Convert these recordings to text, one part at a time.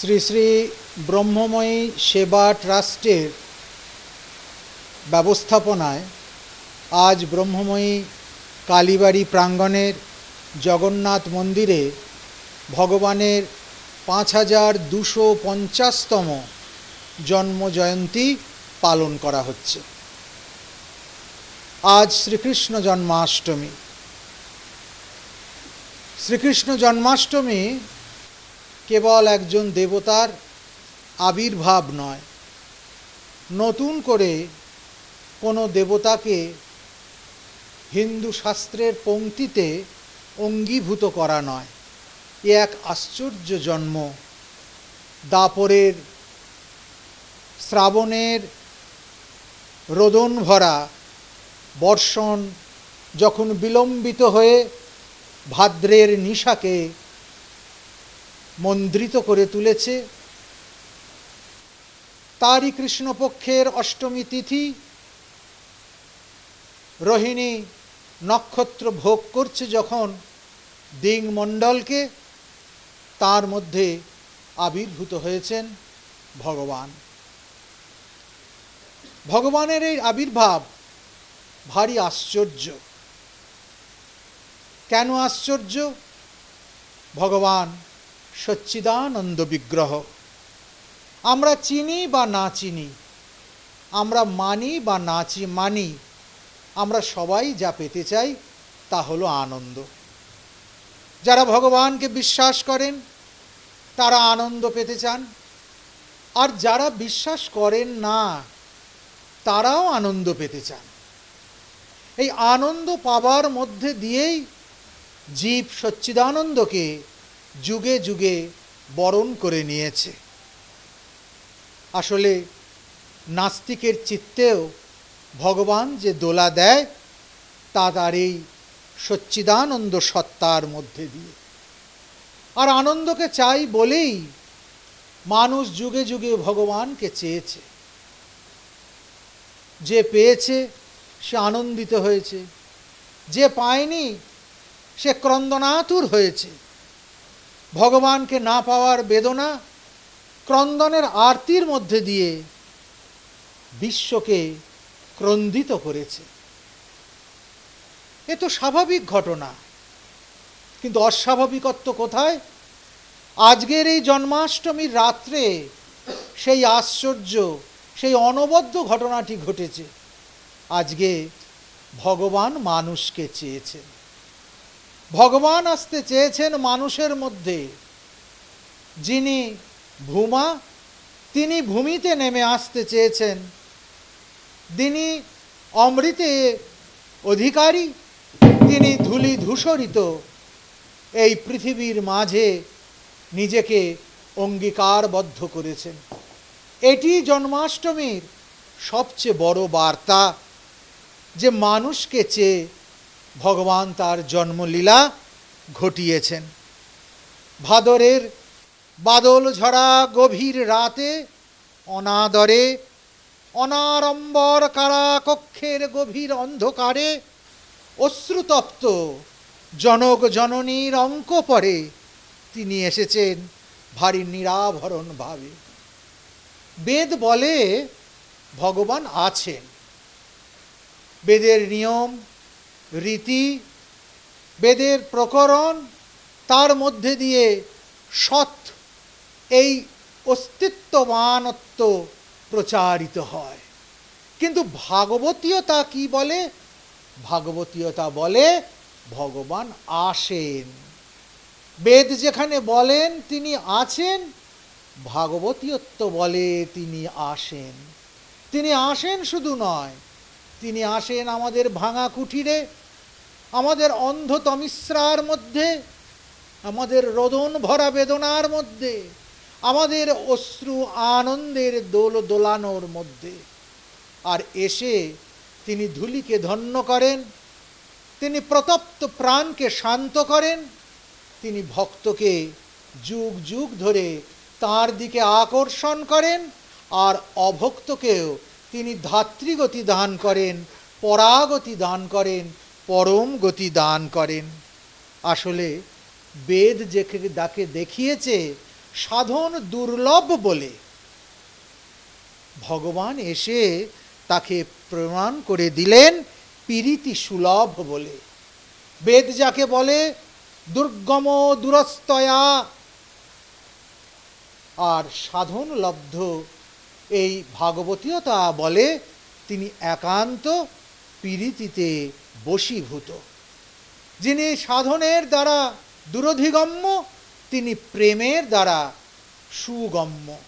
শ্রী শ্রী ব্রহ্মময়ী সেবা ট্রাস্টের ব্যবস্থাপনায় আজ ব্রহ্মময়ী কালীবাড়ি প্রাঙ্গণের জগন্নাথ মন্দিরে ভগবানের পাঁচ হাজার দুশো পঞ্চাশতম জন্মজয়ন্তী পালন করা হচ্ছে। আজ শ্রীকৃষ্ণ জন্মাষ্টমী। শ্রীকৃষ্ণ জন্মাষ্টমী কেবল একজন দেবতার আবির্ভাব নয়। নতুন করে কোনো দেবতাকে হিন্দু শাস্ত্রের পঙ্ক্তিতে অঙ্গীভূত করা নয়। এ এক আশ্চর্য জন্ম। দাপরের শ্রাবণের রোদন ভরা বর্ষণ যখন বিলম্বিত হয়ে ভাদ্রের নিশাকে মন্দ্রিত করে তুলেছে। তারই কৃষ্ণপক্ষের অষ্টমী তিথি। রোহিণী নক্ষত্র ভোগ করছে যখন দিংমণ্ডলকে। তার মধ্যে আবির্ভূত হয়েছেন ভগবান। ভগবানের এই আবির্ভাব ভারী আশ্চর্য। কেন আশ্চর্য? ভগবান সচ্চিদানন্দ বিগ্রহ। আমরা চিনি বা না চিনি, আমরা মানি বা না চি, মানি, আমরা সবাই যা পেতে চাই তা হলো আনন্দ। যারা ভগবানকে বিশ্বাস করেন, তারা আনন্দ পেতে চান। আর যারা বিশ্বাস করেন না, তারাও আনন্দ পেতে চান। এই আনন্দ পাবার মধ্যে দিয়েই জীব সচ্চিদানন্দকে যুগে যুগে বরণ করে নিয়েছে। আসলে নাস্তিকের চিত্তেও ভগবান যে দোলা দেয়, তা তার এই সচ্চিদানন্দ সত্তার মধ্যে দিয়ে। আর আনন্দকে চাই বলেই মানুষ যুগে যুগে ভগবানকে চেয়েছে। যে পেয়েছে, সে আনন্দিত হয়েছে। যে পায়নি, সে ক্রন্দনাতুর হয়েছে। ভগবানকে না পাওয়ার বেদনা ক্রন্দনের আরতির মধ্যে দিয়ে বিশ্বকে ক্রন্দিত করেছে। এ তো স্বাভাবিক ঘটনা। কিন্তু অস্বাভাবিকত্ব কোথায়? আজকের এই জন্মাষ্টমীর রাত্রে সেই আশ্চর্য, সেই অনবদ্য ঘটনাটি ঘটেছে। আজকে ভগবান মানুষকে চেয়েছেন ভগবান আসতে চেয়েছেন মানুষের মধ্যে। যিনি ভূমা, তিনি ভূমিতে নেমে আসতে চেয়েছেন। তিনি অমৃতে অধিকারী, তিনি ধূলি ধূসরিত। এই পৃথিবীর মাঝে নিজেকে অঙ্গীকারবদ্ধ করেছেন। এটি জন্মাষ্টমীর সবচেয়ে বড় বার্তা যে মানুষকে চেয়ে ভগবান তার জন্মলীলা ঘটিয়েছেন। ভাদরের বাদল ঝরা গভীর রাতে, অনাদরে অনারম্বর কারা কক্ষের গভীর অন্ধকারে অশ্রুতপ্ত জনক জননীর অঙ্ক পরে তিনি এসেছেন ভারী নিরাভরণ ভাবে। বেদ বলে ভগবান আছেন। বেদের নিয়ম রীতি, বেদের প্রকরণ, তার মধ্যে দিয়ে সৎ এই অস্তিত্বমানত্ব প্রচারিত হয়। কিন্তু ভাগবতীয়তা কি বলে? ভাগবতীয়তা বলে, ভগবান আসেন। বেদ যেখানে বলেন তিনি আছেন, ভাগবতীয়ত্ব বলে তিনি আসেন। তিনি আসেন শুধু নয়, তিনি আসেন আমাদের ভাঙা কুঠিরে আমাদের অন্ধ তমিশ্রার মধ্যে, আমাদের রোদন ভরা বেদনার মধ্যে, আমাদের অশ্রু আনন্দের দোল দোলানোর মধ্যে। আর এসে তিনি ধুলিকে ধন্য করেন, তিনি প্রতপ্ত প্রাণকে শান্ত করেন, তিনি ভক্তকে যুগ যুগ ধরে তার দিকে আকর্ষণ করেন, আর অভক্তকেও তিনি ধাত্রীগতি দান করেন, পরাগতি দান করেন পরম গতি দান করেন। আসলে বেদ যে ডাকে দেখিয়েছে, সাধন দুর্লভ বলে। ভগবান এসে তাকে প্রমাণ করে দিলেন পীরিতি সুলভ বলে। বেদ যাকে বলে, দুর্গম দুরস্তয়া। আর সাধন লব্ধ, এই ভাগবতীয় তা বলে, তিনি একান্ত পীড়িতিতে বশীভূত। যিনি সাধনের দ্বারা দুরধিগম্য, তিনি প্রেমের দ্বারা সুগম্য।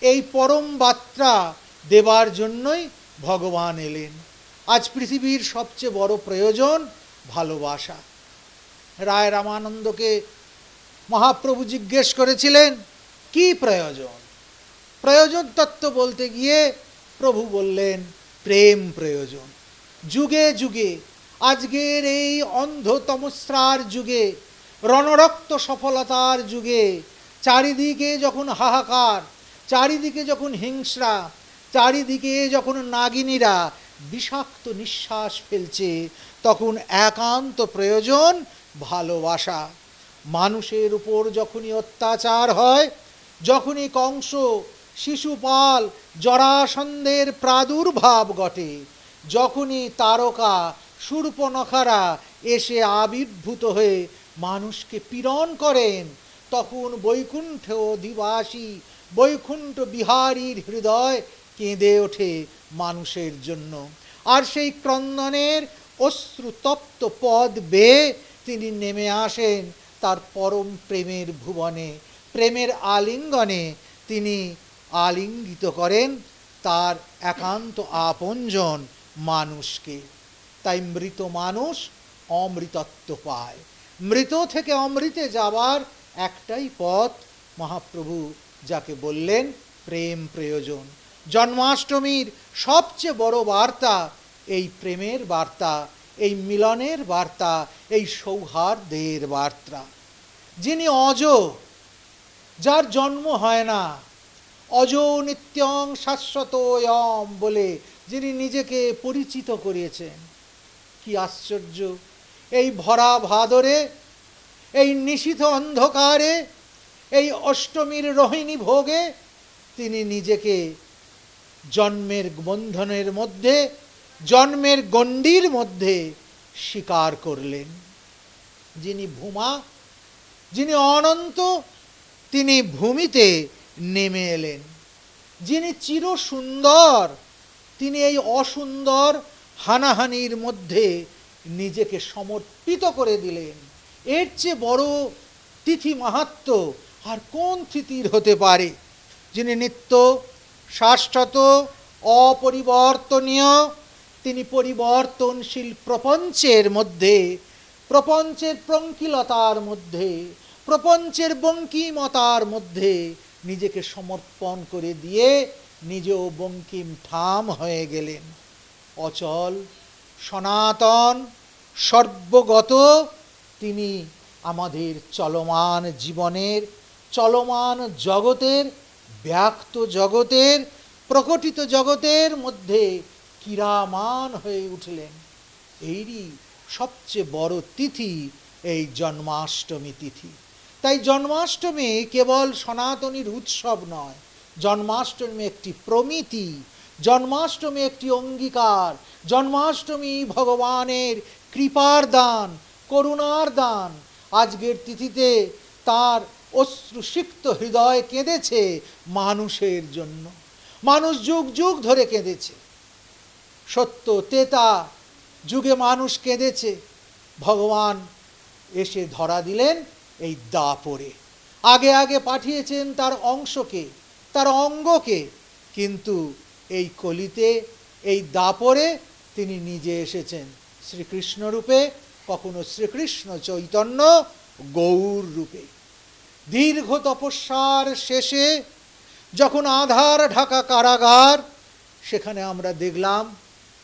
এই পরম বার্তা দেবার জন্যই ভগবান এলেন। আজ পৃথিবীর সবচেয়ে বড় প্রয়োজন ভালোবাসা। রায় রামানন্দকে মহাপ্রভু জিজ্ঞেস করেছিলেন, কি প্রয়োজন? প্রয়োজন তত্ত্ব বলতে গিয়ে প্রভু বললেন, প্রেম প্রয়োজন। যুগে যুগে আজকের এই অন্ধ তমস্রার যুগে, রণরক্ত সফলতার যুগে, চারিদিকে যখন হাহাকার, চারিদিকে যখন হিংসা চারিদিকে যখন নাগিনীরা বিষাক্ত নিঃশ্বাস ফেলছে, তখন একান্ত প্রয়োজন ভালোবাসা। মানুষের উপর যখনই অত্যাচার হয়, যখনই কংস, শিশুপাল, জরাসন্ধের প্রাদুর্ভাব ঘটে, যখনই তারকা সূর্পনখারা এসে আবির্ভূত হয়ে মানুষকে পীড়ন করেন। তখন বৈকুণ্ঠ অধিবাসী বৈকুণ্ঠ বিহারীর হৃদয় কেঁদে ওঠে মানুষের জন্য। আর সেই ক্রন্দনের অশ্রুতপ্ত পদ বেয়ে তিনি নেমে আসেন তার পরম প্রেমের ভুবনে। প্রেমের আলিঙ্গনে তিনি আলিঙ্গিত করেন তার একান্ত আপনজন মানুষকে। তাই মৃত মানুষ অমৃতত্ব পায়। মৃত থেকে অমৃতে যাবার একটাই পথ মহাপ্রভু যাকে বললেন প্রেম প্রয়োজন। জন্মাষ্টমীর সবচেয়ে বড় বার্তা এই প্রেমের বার্তা, এই মিলনের বার্তা, এই সৌহার্দ্যের বার্তা। যিনি অজ, যার জন্ম হয় না, অজ নিত্যং শাশ্বত বলে যিনি নিজেকে পরিচিত করিয়েছেন কি আশ্চর্য। এই ভরা ভাদরে, এই নিশীথ অন্ধকারে, এই অষ্টমীর রোহিণী ভোগে তিনি নিজেকে জন্মের বন্ধনের মধ্যে, জন্মের গণ্ডির মধ্যে স্বীকার করলেন। যিনি ভূমা, যিনি অনন্ত, তিনি ভূমিতে নেমে এলেন। যিনি চির সুন্দর তিনি এই অসুন্দর হানাহানির মধ্যে নিজেকে সমর্পিত করে দিলেন। এর চেয়ে বড় তিথি মাহাত্ম আর কোন তিথির হতে পারে? যিনি নিত্য, শাশ্বত, অপরিবর্তনীয়, তিনি পরিবর্তনশীল প্রপঞ্চের মধ্যে, প্রপঞ্চের প্রঙ্কিলতার মধ্যে, প্রপঞ্চের বঙ্কিমতার মধ্যে নিজেকে সমর্পণ করে দিয়ে নিজেও বঙ্কিম ঠাম হয়ে গেলেন। অচল, সনাতন, সর্বগত তিনি আমাদের চলমান জীবনের, চলমান জগতের, ব্যক্ত জগতের, প্রকটিত জগতের মধ্যে কিরামান হয়ে উঠলেন। এরই সবচেয়ে বড় তিথি এই জন্মাষ্টমী তিথি। তাই জন্মাষ্টমী কেবল সনাতনীর উৎসব নয়, জন্মাষ্টমী একটি প্রমিতি জন্মাষ্টমী একটি অঙ্গীকার, জন্মাষ্টমী ভগবানের কৃপার দান, করুণার দান। আজকের তিথিতে তার অশ্রুসিক্ত হৃদয় কেঁদেছে মানুষের জন্য। মানুষ যুগ যুগ ধরে কেঁদেছে। সত্য, তেতা যুগে মানুষ কেঁদেছে। ভগবান এসে ধরা দিলেন এই দাপরে। আগে আগে পাঠিয়েছেন তার অংশকে, তার অঙ্গকে, কিন্তু এই কলিতে, এই দাপরে তিনি নিজে এসেছেন। শ্রীকৃষ্ণ রূপে, কখনো শ্রীকৃষ্ণ চৈতন্য গৌর রূপে। দীর্ঘ তপস্যার শেষে যখন আধার ঢাকা কারাগার, সেখানে আমরা দেখলাম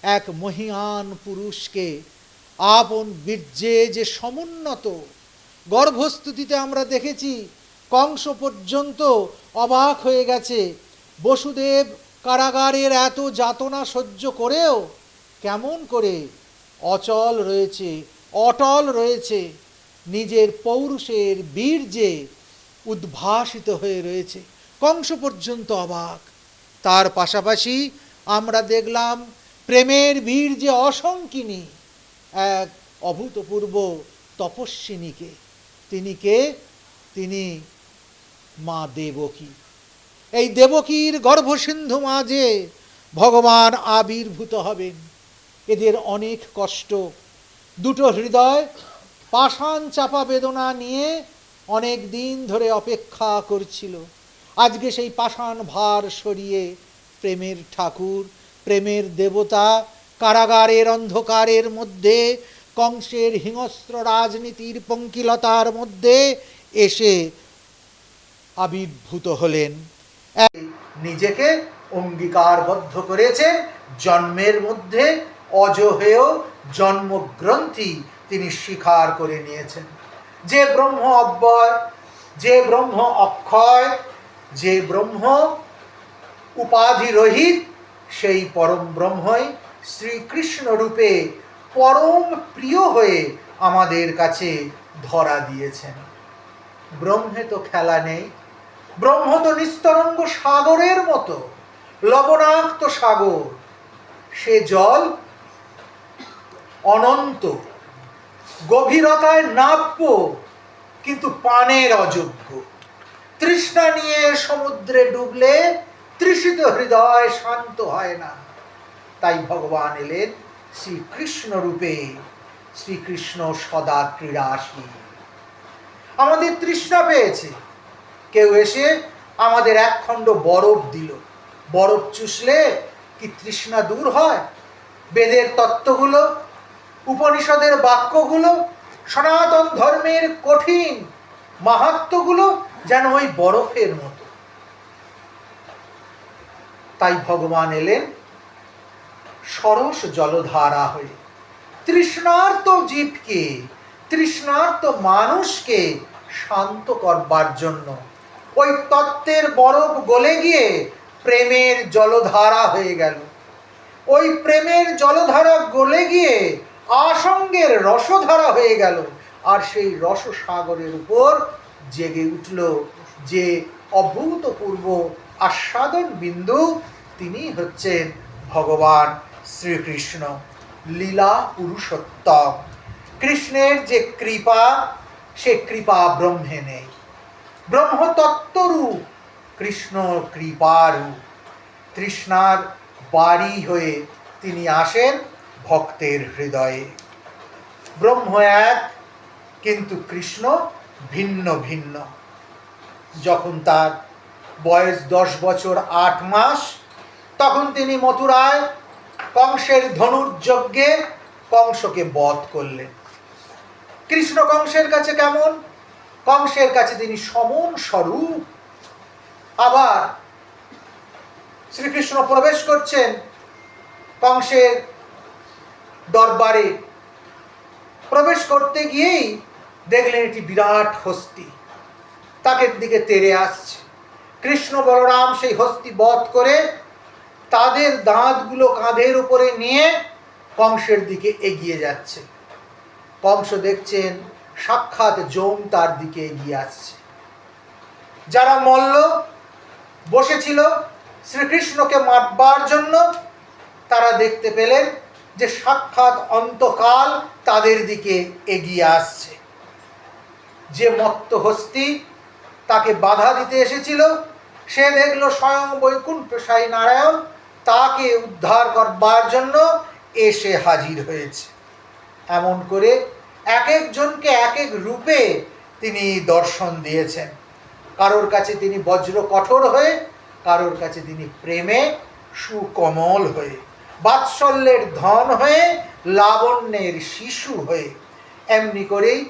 এক মহিয়ান পুরুষকে আপন বীর্যে যে সমুন্নত গর্ভস্তুতিতে আমরা দেখেছি, কংস পর্যন্ত অবাক হয়ে গেছে। বসুদেব কারাগারের এত যাতনা সহ্য করেও কেমন করে অচল রয়েছে, অটল রয়েছে, নিজের পৌরুষের বীর্যে উদ্ভাসিত হয়ে রয়েছে। কংস পর্যন্ত অবাক। তার পাশাপাশি আমরা দেখলাম প্রেমের বীর যে অসংকিনী এক অভূতপূর্ব তপস্বিনীকে। তিনি কে? তিনি মা দেবকী। এই দেবকীর গর্ভসিন্ধু মাঝে ভগবান আবির্ভূত হবেন। এদের অনেক কষ্ট। দুটো হৃদয় পাষাণ চাপা বেদনা নিয়ে অনেক দিন ধরে অপেক্ষা করছিল। আজকে সেই পাষাণ ভার সরিয়ে প্রেমের ঠাকুর, প্রেমের দেবতা, কারাগারের অন্ধকারের মধ্যে, কংসের হিংস্র রাজনীতির পঙ্কিলতার মধ্যে এসে আবির্ভূত হলেন। নিজেকে অঙ্গীকারবদ্ধ করেছে। জন্মের মধ্যে অজহেয় জন্মগ্রন্থি তিনি স্বীকার করে নিয়েছেন। যে ব্রহ্ম অব্যয়, যে ব্রহ্ম অক্ষয়, যে ব্রহ্ম উপাধি রহিত সেই পরম ব্রহ্মই শ্রীকৃষ্ণ রূপে পরম প্রিয় হয়ে আমাদের কাছে ধরা দিয়েছেন। ব্রহ্মে তো খেলা নেই ব্রহ্ম তো নিস্তরঙ্গ সাগরের মতো, লবণাক্ত সাগর। সে জল অনন্ত, গভীরতায় নাব্য, কিন্তু পানের অযোগ্য। তৃষ্ণা নিয়ে সমুদ্রে ডুবলে তৃষিত হৃদয় শান্ত হয় না। তাই ভগবান এলেন শ্রীকৃষ্ণ রূপে। শ্রীকৃষ্ণ সদা ক্রীড়াশীল আমাদের তৃষ্ণা পেয়েছে। কেউ এসে আমাদের এক খণ্ড বরফ দিল। বরফ চুষলে কি তৃষ্ণা দূর হয়? বেদের তত্ত্বগুলো, উপনিষদের বাক্যগুলো, সনাতন ধর্মের কঠিন মাহাত্মগুলো যেন ওই বরফের মতো। তাই ভগবান এলেন সরস জলধারা হয়ে। তৃষ্ণার্ত জীবকে, তৃষ্ণার্ত মানুষকে শান্ত করবার জন্য ওই তত্ত্বের বরফ গলে গিয়ে প্রেমের জলধারা হয়ে গেল। ওই প্রেমের জলধারা গলে গিয়ে আসঙ্গের রসধারা হয়ে গেল আর সেই রসসাগরের উপর জেগে উঠল যে অভূতপূর্ব আস্বাদন বিন্দু। তিনি হচ্ছেন ভগবান শ্রীকৃষ্ণ, লীলা পুরুষোত্তম। কৃষ্ণের যে কৃপা, সে কৃপা ব্রহ্মে নেই। ব্রহ্মতত্ত্বরূপ, কৃষ্ণ কৃপারূপ। তৃষ্ণার বাড়ি হয়ে তিনি আসেন ভক্তের হৃদয়ে। ব্রহ্ম এক, কিন্তু কৃষ্ণ ভিন্ন ভিন্ন। যখন তার বয়স দশ বছর আট মাস, তখন তিনি মথুরায় কংসের ধনুর্যজ্ঞে কংসকে বধ করলেন। কৃষ্ণ কংসের কাছে কেমন? কংসের কাছে তিনি সমন স্বরূপ। আবার শ্রীকৃষ্ণ প্রবেশ করছেন কংসের দরবারে। প্রবেশ করতে গিয়েই দেখলেন এটি বিরাট হস্তি। তাকে দিকে তেড়ে আসছে। কৃষ্ণ বলরাম সেই হস্তি বধ করে তাদের দাঁতগুলো কাঁধের উপরে নিয়ে কংসের দিকে এগিয়ে যাচ্ছে। কংস দেখছেন সাক্ষাৎ জম তার দিকে এগিয়ে আসছে। যারা মল্ল বসেছিল শ্রীকৃষ্ণকে মারবার জন্য, তারা দেখতে পেলেন যে সাক্ষাৎ অন্তকাল তাদের দিকে এগিয়ে আসছে। যে মত্ত হস্তি তাকে বাধা দিতে এসেছিল, সে দেখল স্বয়ং বৈকুণ্ঠ সাই নারায়ণ তাকে উদ্ধার করবার জন্য এসে হাজির হয়েছে। এমন করে এক একজনকে এক এক রূপে তিনি দর্শন দিয়েছেন। কারোর কাছে তিনি বজ্র কঠোর হয়ে, কারোর কাছে তিনি প্রেমে সুকমল হয়ে, বাৎসল্যের ধন হয়ে, লাবণ্যের শিশু হয়ে। এমনি করেই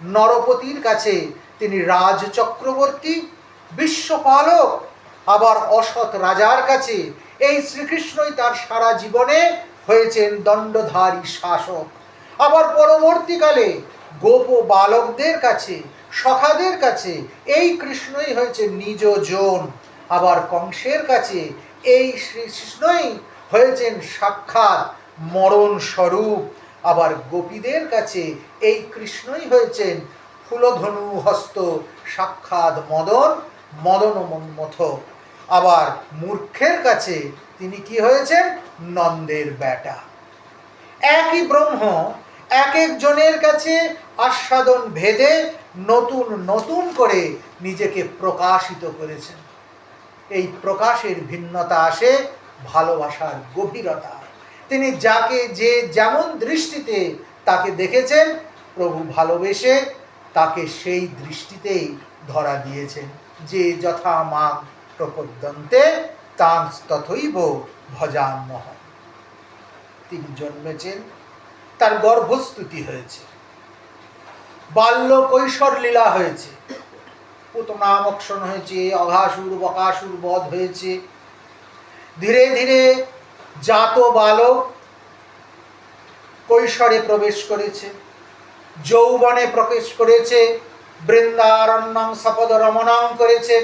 নরপতির কাছে তিনি রাজ চক্রবর্তী, বিশ্বপালক, আবার অসৎ রাজার কাছে এই শ্রীকৃষ্ণই তার সারা জীবনে হয়েছেন দণ্ডধারী শাসক। আবার পরবর্তীকালে গোপ বালকদের কাছে, সখাদের কাছে এই কৃষ্ণই হয়েছে নিজ জন। আবার কংসের কাছে এই শ্রীকৃষ্ণই হয়েছেন সাক্ষাৎ, মরণ স্বরূপ। আবার গোপীদের কাছে এই কৃষ্ণই হয়েছেন ফুলধনু হস্ত, সাক্ষাৎ মদন মদন মন্মথ। আবার মূর্খের কাছে তিনি কি হয়েছেন? নন্দের বেটা। একই ব্রহ্ম এক একজনের কাছে আস্বাদন ভেদে নতুন নতুন করে নিজেকে প্রকাশিত করেছেন। এই প্রকাশের ভিন্নতা আসে ভালোবাসার গভীরতা। তিনি যাকে যে যেমন দৃষ্টিতে তাকে দেখেছেন, প্রভু ভালোবেসে তাকে সেই দৃষ্টিতেই ধরা দিয়েছেন। যে যথা মাম প্রপদ্যন্তে তান তথৈব ভজাম্যহ তিনি জন্মেছেন তার গর্ভস্তুতি হয়েছে। বাল্য কৈশোর লীলা হয়েছে। পুতনামক্ষণ হয়েছে, অঘাসুর, বকাসুর বধ হয়েছে। ধীরে ধীরে জাত বালক কৈশোরে প্রবেশ করেছে, যৌবনে প্রবেশ করেছে, বৃন্দারণ্যং সপদ রমণং করেছেন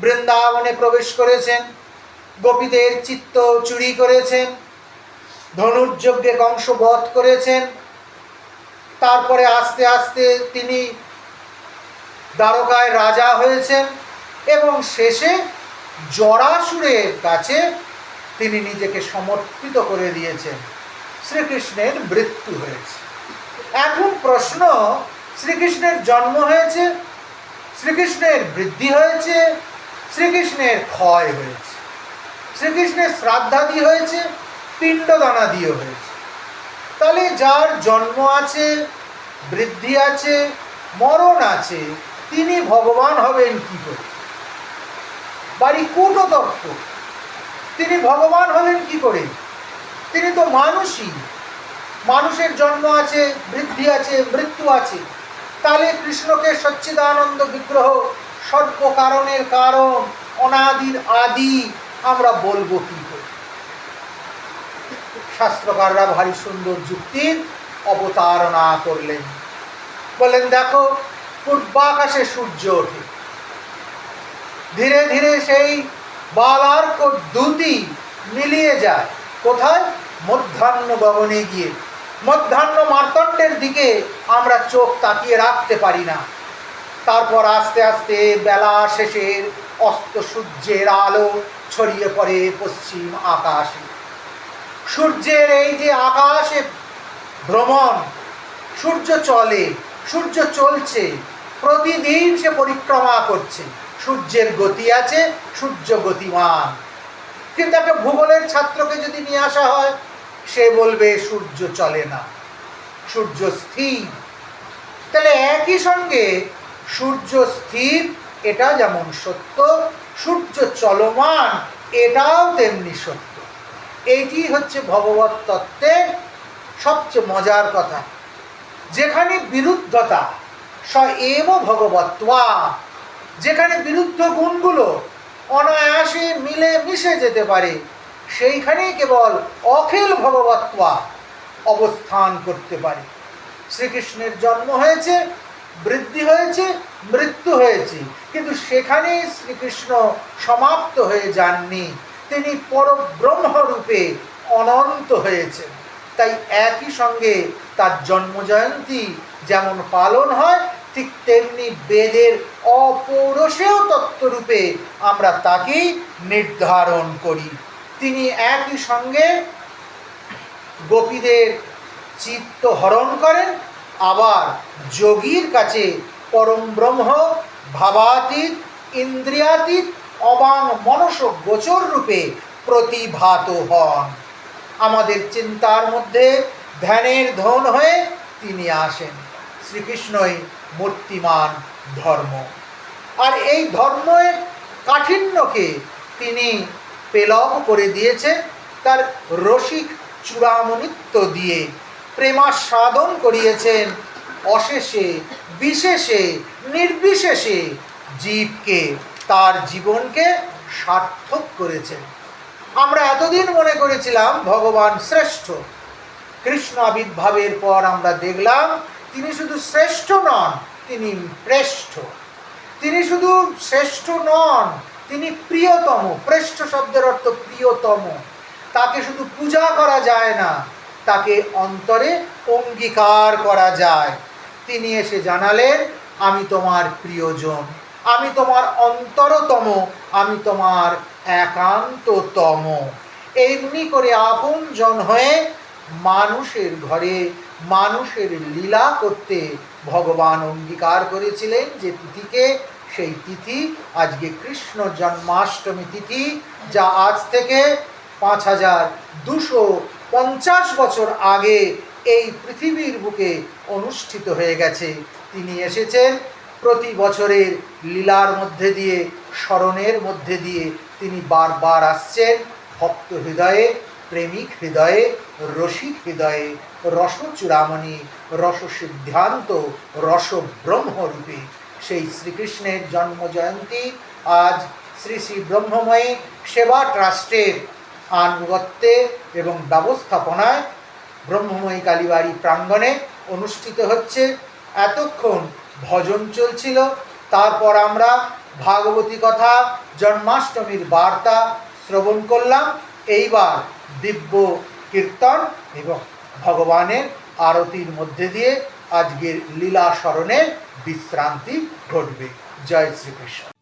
বৃন্দাবনে প্রবেশ করেছেন, গোপীদের চিত্ত চুরি করেছেন ধনুর্যজ্ঞে কংস বধ করেছেন। তারপরে আস্তে আস্তে তিনি দ্বারকায় রাজা হয়েছেন এবং শেষে জরাসুরের কাছে তিনি নিজেকে সমর্পিত করে দিয়েছেন। শ্রীকৃষ্ণের মৃত্যু হয়েছে। এখন প্রশ্ন, শ্রীকৃষ্ণের জন্ম হয়েছে, শ্রীকৃষ্ণের বৃদ্ধি হয়েছে, শ্রীকৃষ্ণের ক্ষয় হয়েছে, শ্রীকৃষ্ণের শ্রাদ্ধাদি হয়েছে পিণ্ডদানাদিও হয়েছে। তাহলে যার জন্ম আছে, বৃদ্ধি আছে, মরণ আছে, তিনি ভগবান হবেন কি করে? বাড়ি কূটতত্ত্ব। তিনি ভগবান হলেন কি করে? তিনি তো মানুষই। মানুষের জন্ম আছে, বৃদ্ধি আছে, মৃত্যু আছে। তাহলে কৃষ্ণকে সচ্চিদানন্দ বিগ্রহ সর্ব কারণের কারণ, অনাদির আদি আমরা বলব কি? শাস্ত্রকাররা ভারী সুন্দর যুক্তির অবতারণা করলেন। বললেন, দেখো, পূর্বাকাশে সূর্য ওঠে। ধীরে ধীরে সেই বালার্ক দুটি মিলিয়ে যায়। কোথায়? মধ্যাহ্ন গগনে গিয়ে। মধ্যাহ্ন মার্তণ্ডের দিকে আমরা চোখ তাকিয়ে রাখতে পারি না। তারপর আস্তে আস্তে বেলা শেষের অস্ত সূর্যের আলো ছড়িয়ে পড়ে পশ্চিম আকাশে। সূর্যের এই যে আকাশে ভ্রমণ, সূর্য চলে, সূর্য চলছে, প্রতিদিন সে পরিক্রমা করছে। সূর্যের গতি আছে, সূর্য গতিমান। কিন্তু একটা ভূগোলের ছাত্রকে যদি নিয়ে আসা হয়, সে বলবে, সূর্য চলে না, সূর্য স্থির। তাহলে একই সঙ্গে সূর্য স্থির, এটা যেমন সত্য, সূর্য চলমান, এটাও তেমনি সত্য। এইটি হচ্ছে ভগবত তত্ত্বের সবচেয়ে মজার কথা। যেখানে বিরুদ্ধতা স এব ভগবত্বা, যেখানে বিরুদ্ধ গুণগুলো অনায়াসে মিলে মিশে যেতে পারে, সেইখানেই কেবল অখিল ভগবত্বা অবস্থান করতে পারে। শ্রীকৃষ্ণের জন্ম হয়েছে, বৃদ্ধি হয়েছে, মৃত্যু হয়েছে, কিন্তু সেখানেই শ্রীকৃষ্ণ সমাপ্ত হয়ে যাননি। তিনি পরব্রহ্মরূপে অনন্ত হয়েছেন। তাই একই সঙ্গে তার জন্মজয়ন্তী যেমন পালন হয়, ঠিক তেমনি বেদের অপৌরসেয় তত্ত্বরূপে আমরা তাকেই নির্ধারণ করি। তিনি একই সঙ্গে গোপীদের চিত্ত হরণ করেন, আবার যোগীর কাছে পরম ব্রহ্ম, ভাবাতীত, ইন্দ্রিয়াতীত অবাং মনস গোচর রূপে প্রতিভাত হন। আমাদের চিন্তার মধ্যে ধ্যানের ধন হয়ে তিনি আসেন। শ্রীকৃষ্ণই মূর্তিমান ধর্ম। আর এই ধর্মের কাঠিন্যকে তিনি পেলব করে দিয়েছেন তার রসিক চূড়ামণিত্ব দিয়ে। প্রেমাস্বাদন করিয়েছেন অশেষে, বিশেষে, নির্বিশেষে জীবকে। তার জীবনকে সার্থক করেছেন। আমরা এতদিন মনে করেছিলাম ভগবান শ্রেষ্ঠ। কৃষ্ণ আবির্ভাবের পর আমরা দেখলাম তিনি শুধু শ্রেষ্ঠ নন, তিনি শ্রেষ্ঠ। তিনি শুধু শ্রেষ্ঠ নন, তিনি প্রিয়তম। প্রেষ্ঠ শব্দের অর্থ প্রিয়তম। তাকে শুধু পূজা করা যায় না, তাকে অন্তরে অঙ্গীকার করা যায়। তিনি এসে জানালেন, আমি তোমার প্রিয়জন। আমি তোমার অন্তরতম, আমি তোমার একান্ততম। এমনি করে আপনজন হয়ে মানুষের ঘরে মানুষের লীলা করতে ভগবান অঙ্গীকার করেছিলেন যে তিথিকে। সেই তিথি আজকে কৃষ্ণ জন্মাষ্টমী তিথি, যা আজ থেকে পাঁচ হাজার দুশো পঞ্চাশ বছর আগে এই পৃথিবীর বুকে অনুষ্ঠিত হয়ে গেছে। তিনি এসেছেন প্রতি বছরের লীলার মধ্যে দিয়ে, স্মরণের মধ্যে দিয়ে তিনি বারবার আসছেন। ভক্ত হৃদয়ে, প্রেমিক হৃদয়ে, রসিক হৃদয়ে, রসচূড়ামণি রস সিদ্ধান্ত রস ব্রহ্মরূপে সেই শ্রীকৃষ্ণের জন্ম জয়ন্তী আজ শ্রী শ্রী ব্রহ্মময়ী সেবা ট্রাস্টের আনুগত্যে এবং ব্যবস্থাপনায় ব্রহ্মময়ী কালীবাড়ি প্রাঙ্গণে অনুষ্ঠিত হচ্ছে। এতক্ষণ ভজন চলছিল। তারপর আমরা ভাগবতী কথা, জন্মাষ্টমীর বার্তা শ্রবণ করলাম। এইবার দিব্য কীর্তন এবং ভগবানের আরতির মধ্যে দিয়ে আজকের লীলা স্মরণে বিশ্রান্তি ঘটবে। জয় শ্রীকৃষ্ণ।